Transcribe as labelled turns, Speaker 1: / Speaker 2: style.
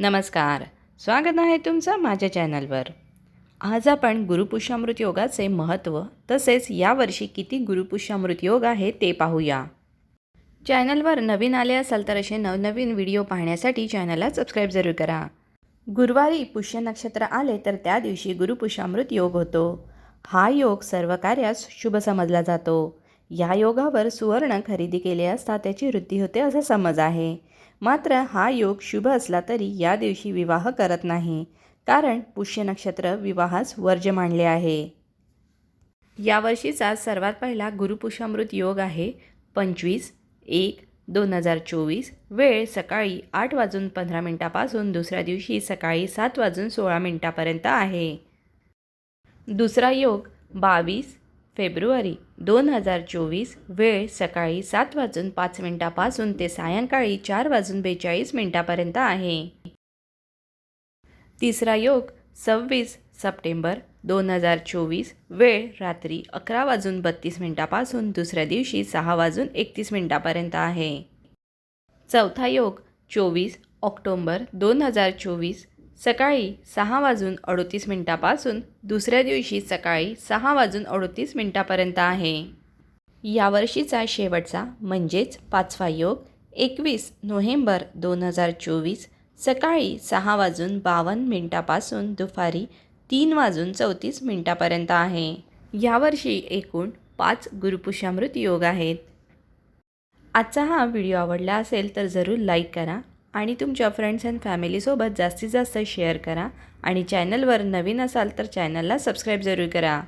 Speaker 1: नमस्कार. स्वागत आहे तुमचं माझ्या चॅनलवर. आज आपण गुरुपुष्यामृत योगाचे महत्त्व तसेच यावर्षी किती गुरुपुष्यामृत योग आहे ते पाहूया. चॅनलवर नवीन आले असाल तर असे नवनवीन व्हिडिओ पाहण्यासाठी चॅनलला सबस्क्राईब जरूर करा. गुरुवारी पुष्य नक्षत्र आले तर त्या दिवशी गुरुपुष्यामृत योग होतो. हा योग सर्व कार्यास शुभ समजला जातो. या योगावर सुवर्ण खरेदी केले असता त्याची वृद्धी होते असा समज आहे. मात्र हा योग शुभ असला तरी या दिवशी विवाह करत नाही. कारण पुष्य नक्षत्र विवाहास वर्ज्य मानले आहे. यावर्षीचा सर्वात पहिला गुरुपुष्यामृत योग आहे. पंचवीस एक दोन हजार चोवीस वेळ सकाळी आठ वाजून पंधरा मिनटापासून दुसऱ्या दिवशी सकाळी सात वाजून सोळा मिनटापर्यंत आहे. दुसरा योग बावीस फेब्रुवारी दोन हजार चोवीस वेळ सकाळी सात वाजून पाच मिनटापासून ते सायंकाळी चार वाजून बेचाळीस मिनटापर्यंत आहे. तिसरा योग सव्वीस सप्टेंबर दोन हजार चोवीस वेळ रात्री अकरा वाजून बत्तीस मिनटापासून दुसऱ्या दिवशी सहा वाजून एकतीस मिनटापर्यंत आहे. चौथा योग चोवीस ऑक्टोंबर दोन हजार चोवीस सकाळी सहा वाजून अडोतीस मिनटापासून दुसऱ्या दिवशी सकाळी सहा वाजून अडोतीस मिनटापर्यंत आहे. यावर्षीचा शेवटचा म्हणजेच पाचवा योग एकवीस नोव्हेंबर दोन हजार चोवीस सकाळी सहा वाजून बावन्न मिनटापासून दुपारी तीन वाजून चौतीस मिनटापर्यंत आहे. यावर्षी एकूण पाच गुरुपुषामृत योग आहेत. आजचा हा व्हिडिओ आवडला असेल तर जरूर लाईक करा आणि तुमच्या फ्रेंड्स अँड फॅमिलीसोबत जास्तीत जास्त शेअर करा. आणि चॅनलवर नवीन असाल तर चॅनलला सबस्क्राईब जरूर करा.